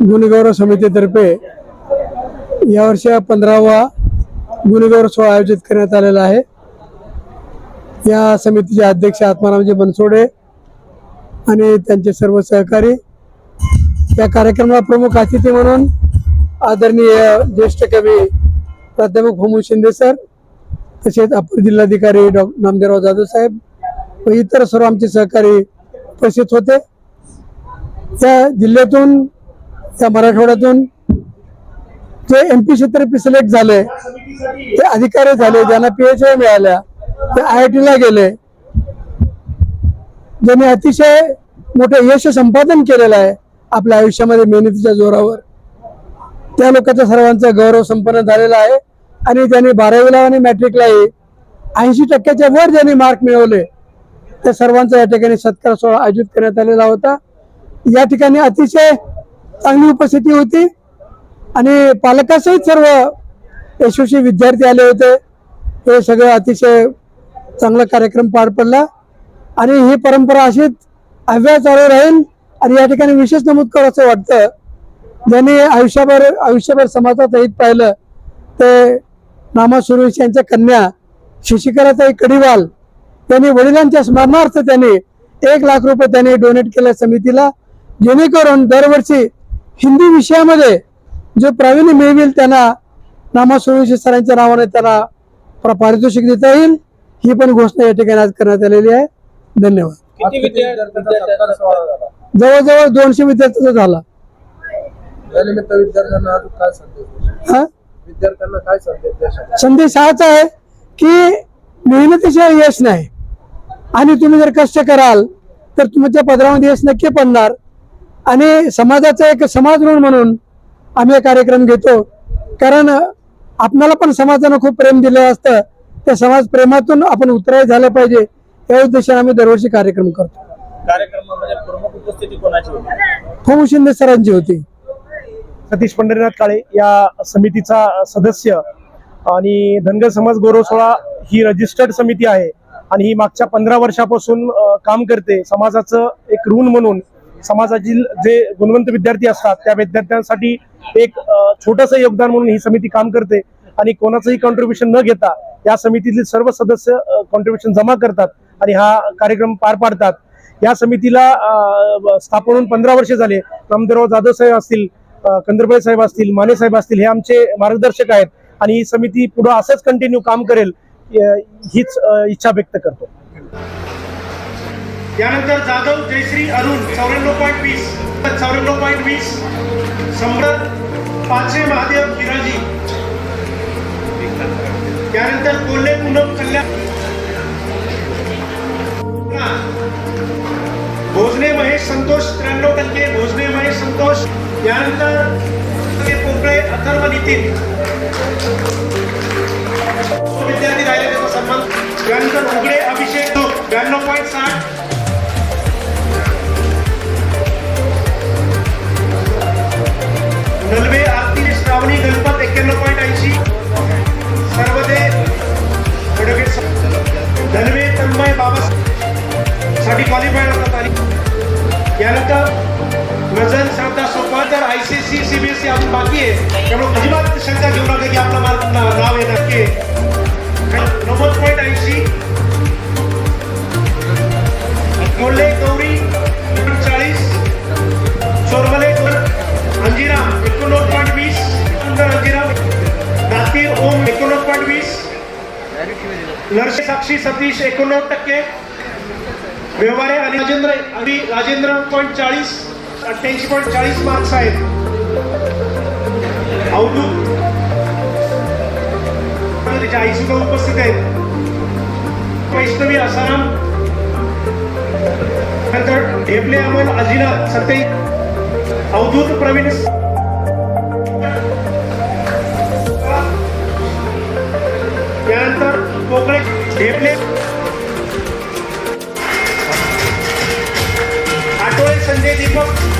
गुणगौरव समितीतर्फे यावर्षी पंधरावा गुणगौरव सोहळा आयोजित करण्यात आलेला आहे. या समितीचे अध्यक्ष आत्मारामजी बनसोडे आणि त्यांचे सर्व सहकारी या कार्यक्रमाला प्रमुख अतिथी म्हणून आदरणीय ज्येष्ठ कवी प्राध्यापक होमू शिंदे सर तसेच अपर जिल्हाधिकारी डॉ. नामदेवराव जाधव साहेब व इतर सर्व आमचे सहकारी उपस्थित होते. या जिल्ह्यातून त्या मराठवाड्यातून जे एम पी क्षेत्र सिलेक्ट झाले ते अधिकारी झाले ज्यांना पीएच मिळाल्या ते आय आय टीला गेले. ज्यांनी अतिशय मोठं यश संपादन केलेलं आहे आपल्या आयुष्यामध्ये मेहनतीच्या जोरावर. त्या लोकांचा सर्वांचा गौरव संपन्न झालेला आहे. आणि त्यांनी बारावीला आणि मॅट्रिकलाही ऐंशी टक्क्याच्या वर ज्यांनी मार्क मिळवले त्या सर्वांचा या ठिकाणी सत्कार सोहळा आयोजित करण्यात आलेला होता. या ठिकाणी अतिशय चांगली उपस्थिती होती. आणि पालकासहित सर्व यशस्वी विद्यार्थी आले होते. हे सगळं अतिशय चांगला कार्यक्रम पार पडला. आणि ही परंपरा अशीच अव्यात चालू राहील आणि या ठिकाणी विशेष नमूद कर असं वाटतं. ज्यांनी आयुष्यभर आयुष्यभर समाजात हित पाहिलं ते नामा सुरेश यांच्या कन्या शशिकलाताई कडिवाल त्यांनी वडिलांच्या स्मरणार्थ त्यांनी एक लाख रुपये त्यांनी डोनेट केल्या समितीला. जेणेकरून दरवर्षी हिंदी विषयामध्ये जे प्रावीण्य मिळवेल त्यांना नामा सुरेश सरांच्या नावाने त्यांना प्र- पारितोषिक देता येईल ही पण घोषणा या ठिकाणी आज करण्यात आलेली आहे. धन्यवाद. जवळजवळ दोनशे विद्यार्थ्यांचा झाला? संदेश हाच आहे की मेहनतीशिवाय यश नाही. आणि तुम्ही जर कष्ट कराल तर तुमच्या पदरामध्ये यश नक्की पडणार. आणि समाजाचा एक समाज ऋण म्हणून आम्ही हा कार्यक्रम घेतो. कारण आपणाला पण समाजानं खूप प्रेम दिलं असतं. त्या समाज प्रेमातून आपण उतराय झालं पाहिजे. या उद्देशाने आम्ही दरवर्षी कार्यक्रम करतो. कार्यक्रमामध्ये प्रमुख उपस्थिती कोणाची होती? शिंदे सरांची होती. सतीश पंढरीनाथ काळे या समितीचा सदस्य आणि धनगर समाज गौरव सोहळा ही रजिस्टर्ड समिती आहे. आणि ही मागच्या पंधरा वर्षापासून काम करते. समाजाचं एक ऋण म्हणून समाजातील जे गुणवंत विद्यार्थी असतात त्या विद्यार्थ्यांसाठी एक छोटस योगदान म्हणून ही समिती काम करते. आणि कोणाचंही कॉन्ट्रीब्युशन न घेता या समितीतील सर्व सदस्य कॉन्ट्रीब्युशन जमा करतात आणि हा कार्यक्रम पार पाडतात. या समितीला स्थापन होऊन पंधरा वर्षे झाले. रामदेवराव जाधव साहेब असतील कंदरबाई साहेब असतील माने साहेब असतील हे आमचे मार्गदर्शक आहेत. आणि ही समिती पुढे असंच कंटिन्यू काम करेल हीच इच्छा व्यक्त करतो. त्यानंतर जाधव जयश्री अरुण चौऱ्याण्णव पॉईंट वीस चौऱ्याण्णव पॉईंट वीस सम्राट पाचशे महादेव हिराजी त्यानंतर कोल्हे पूनम कल्याण. भोजने महेश संतोष त्र्याण्णव टक्के. भोजने महेश संतोष. त्यानंतर ते पोकळे अथर्व नितीन. विद्यार्थी राहिले त्याचा सन्मान. त्यानंतर उघडे अभिषेक ब्याण्णव पॉईंट साठ. C C B S C अजून बाकी आहे. त्यामुळे अजिबात शंका घेऊ नका की आपला मार्क नाव आहे नक्की. नव्वद पॉईंट ऐंशी. कोल्हे गौरी चाळीस चोरमले अंजिरा एकोणनव्वद पॉईंट वीस. सुंदर अंजिराम नातीर ओम एकोणनव्वद पॉईंट वीस. नरसे साक्षी सतीश एकोणनव्वद टक्के. व्यवहारे आणि राजेंद्र आणि राजेंद्र पॉईंट चाळीस. अठ्ठ्याऐंशी पॉईंट चाळीस मार्क्स आहेत. अवधूत त्याच्या आई सुद्धा उपस्थित आहेत वैष्णवी आसाराम. नंतर ढेपले अमल अजिला सत्याई अवधूत प्रवीण त्यानंतर कोकळे ढेपले. आठवडे संजय दीपक.